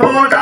போடா